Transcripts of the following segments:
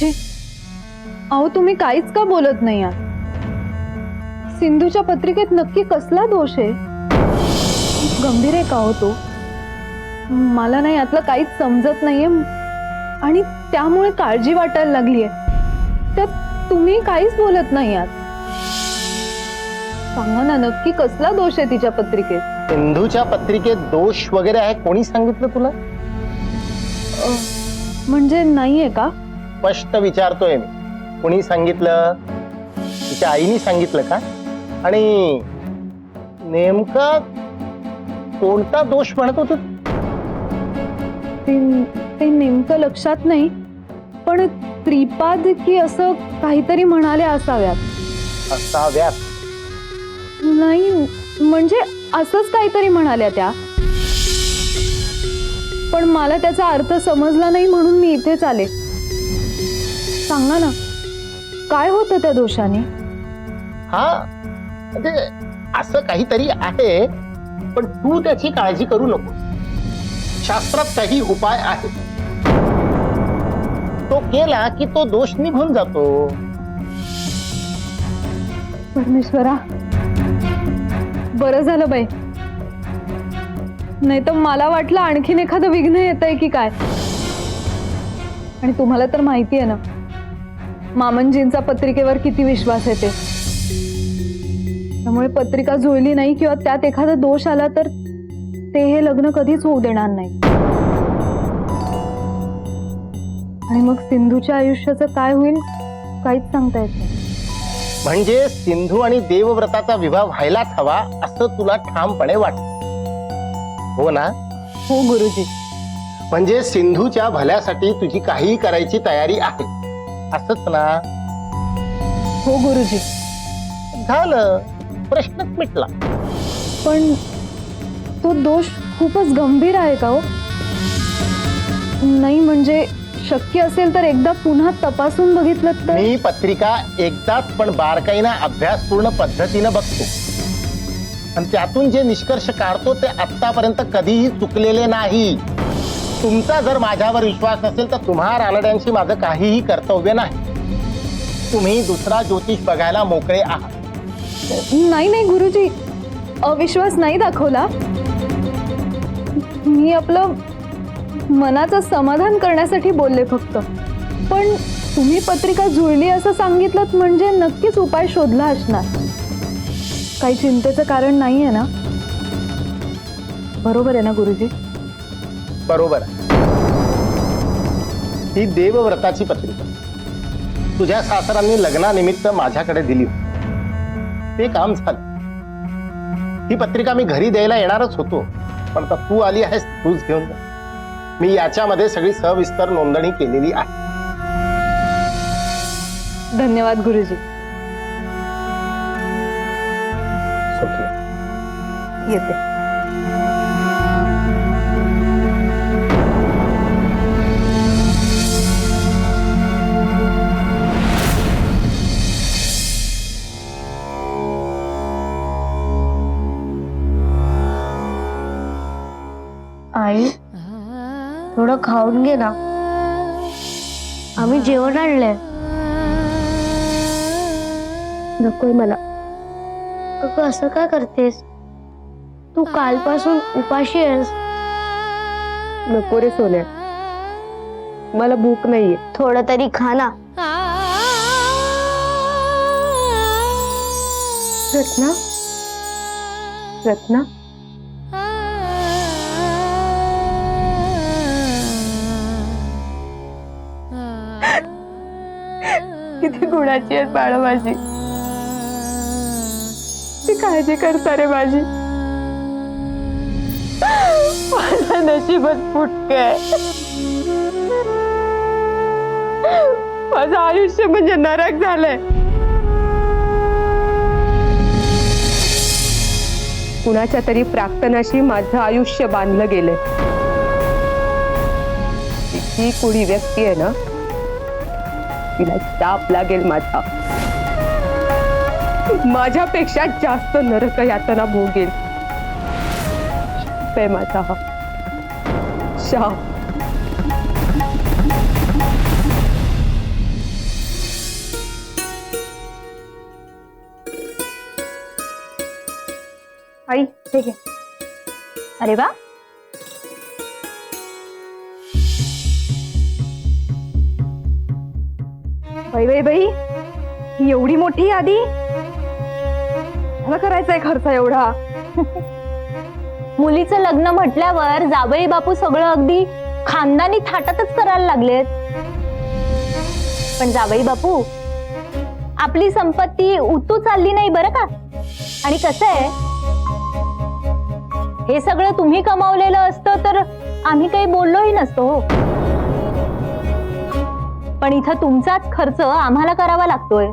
गुरुजी अहो तुम्ही काहीच का बोलत नाही आहात? सिंधूच्या पत्रिकेत नक्की कसला दोष आहे? गंभीर आहे का हो तो? मला नाही यातलं काहीच समजत नाहीये आणि त्यामुळे काळजी वाटायला लागलीये. त्यात तुम्ही काहीच बोलत नाही आहात. सांगा ना नक्की कसला दोष आहे तिच्या पत्रिकेत? सिंधूच्या पत्रिकेत दोष वगैरे आहे? कोणी सांगितलं तुला? म्हणजे नाहीये का? स्पष्ट विचारतोय मी. कोणी सांगितलं? तिच्या आईने सांगितलं का? आणि नेमका कोणता दोष म्हणत होत? ते नेमकं लक्षात नाही पण त्रिपाद की असं काहीतरी म्हणाले असाव्यात. असाव्यात. नाही म्हणजे असंच काहीतरी म्हणाल्या त्या. पण मला त्याचा अर्थ समजला नाही म्हणून मी इथेच आले. सांगा ना. काय होतं त्या दोषाने? हा म्हणजे असं काहीतरी आहे पण तू त्याची काळजी करू नको. शास्त्रात काही उपाय आहे तो केला की तो दोष निघून जातो. परमेश्वरा बरं झालं बाई. नाही तर मला वाटलं आणखीन एखादं विघ्न येत आहे की काय? आणि तुम्हाला तर माहिती आहे ना मामनजींचा पत्रिकेवर किती विश्वास आहे ते? त्यामुळे पत्रिका जुळली नाही किंवा त्यात एखादा दोष आला तर ते हे लग्न कधीच होऊ देणार नाही. आणि मग सिंधूच्या आयुष्याचं काय होईल काहीच सांगता येत नाही. म्हणजे सिंधू आणि देवव्रताचा विवाह व्हायलाच हवा असं तुला ठामपणे वाटत. हो ना? हो गुरुजी. म्हणजे सिंधूच्या भल्यासाठी तुझी काही करायची तयारी आहे. असंच ना? हो गुरुजी. झालं. प्रश्नच मिटला. पण तो दोष खूपच गंभीर आहे का हो? नाही म्हणजे शक्य असेल तर एकदा पुन्हा तपासून बघितलं तर? मी पत्रिका एकदाच पण बारकाईनं अभ्यासपूर्ण पद्धतीनं बघतो. आणि त्यातून जे निष्कर्ष काढतो ते आतापर्यंत कधीही चुकलेले नाही. तुमचा जर माझ्यावर विश्वास नसेल तर तुम्हा रानड्यांशी माझं काहीही कर्तव्य नाही. तुम्ही दुसरा ज्योतिष बघायला मोकळे आहात. नाही नाही गुरुजी. अविश्वास नाही दाखवला. मी आपलं मनाचं समाधान करण्यासाठी बोलले फक्त. पण तुम्ही पत्रिका जुळली असं सांगितलं म्हणजे नक्कीच उपाय शोधला असणार. काही चिंतेचं कारण नाही आहे ना? बरोबर आहे ना गुरुजी? बरोबर आहे. ही देवव्रताची पत्रिका तुझ्या सासरांनी लग्नानिमित्त माझ्याकडे दिली. ते काम झालं ही पत्रिका मी घरी द्यायला येणारच होतो पण आता तू आली आहेस तूच घेऊन जा मी याच्यामध्ये सगळी सविस्तर नोंदणी केलेली आहे धन्यवाद गुरुजी. येते आई थोडं खाऊन घे ना. आम्ही जेवण आणलंय. नकोय मला. अगं असं काय करतेस? तू कालपासून उपाशी आहेस. नको रे सोन्या. मला भूक नाहीये. थोडं तरी खा ना. रत्ना? रत्ना? किती गुणाची आहेत बाळ माझी. ती काळजी करता रे माझी. माझं नशीबच फुटके माझं आयुष्य म्हणजे नरक झालंय. कुणाच्या तरी प्राक्तनाशी माझं आयुष्य बांधलं गेलंय. ही कुणी व्यक्ती आहे ना तिला लागेल माझा. माझ्यापेक्षा जास्त नरक यातना भोगेल. माझा आई ठीक अरे वा. बाई बाई बाई. ही एवढी मोठी यादी? मला करायचंय खर्च एवढा. मुलीचं लग्न म्हटल्यावर जावई बापू सगळं अगदी खानदानी थाटातच करायला लागलेत. पण जावई बापू आपली संपत्ती उतू चालली नाही बरं का? आणि कसं आहे? हे सगळं तुम्ही कमावलेलं असतं तर आम्ही काही बोललोही नसतो हो. पण इथं तुमचाच खर्च आम्हाला करावा लागतोय.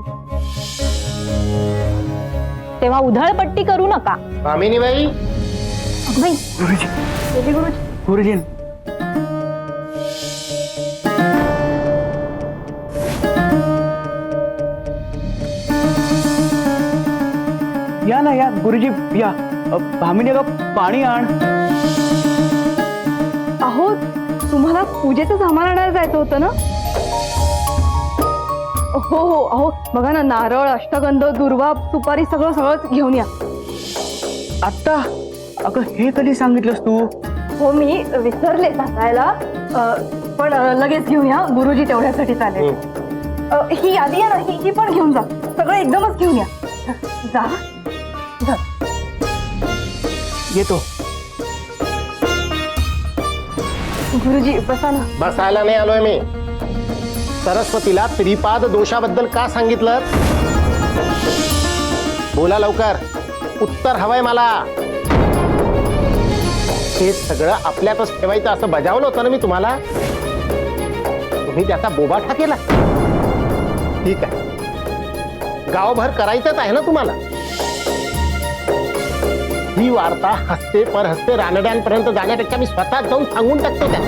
तेव्हा उधळपट्टी करू नका. कामिनीबाई. गुरुजी. या ना या. गुरुजी या. अ, भामिनी अगं पाणी आण. अहो तुम्हाला पूजेचं सामान आणायला जायचं होतं ना? हो हो अहो बघा ना नारळ अष्टगंध दुर्वा सुपारी सगळं सगळंच घेऊन या. आत्ता? अगं हे कधी सांगितलंस तू? हो मी विसरले सांगायला. अ, पण अ, लगेच घेऊन या. गुरुजी तेवढ्यासाठी चालेल. अ, ही यादी आहे ना ही ही पण घेऊन जा. सगळं एकदमच घेऊन या. जा. जा. येतो. गुरुजी बसा ना. बसायला नाही आलोय मी. सरस्वतीला त्रिपाद दोषाबद्दल का सांगितलं? बोला लवकर. उत्तर हवंय मला. हे सगळं आपल्यातच ठेवायचं असं बजावलं होतं ना मी तुम्हाला? तुम्ही त्याचा बोबाठा केला. ठीक आहे. गावभर करायचंच आहे ना तुम्हाला? ही वार्ता हस्ते पर हस्ते रानड्यांपर्यंत जाण्यापेक्षा मी स्वतः जाऊन सांगून टाकतो त्या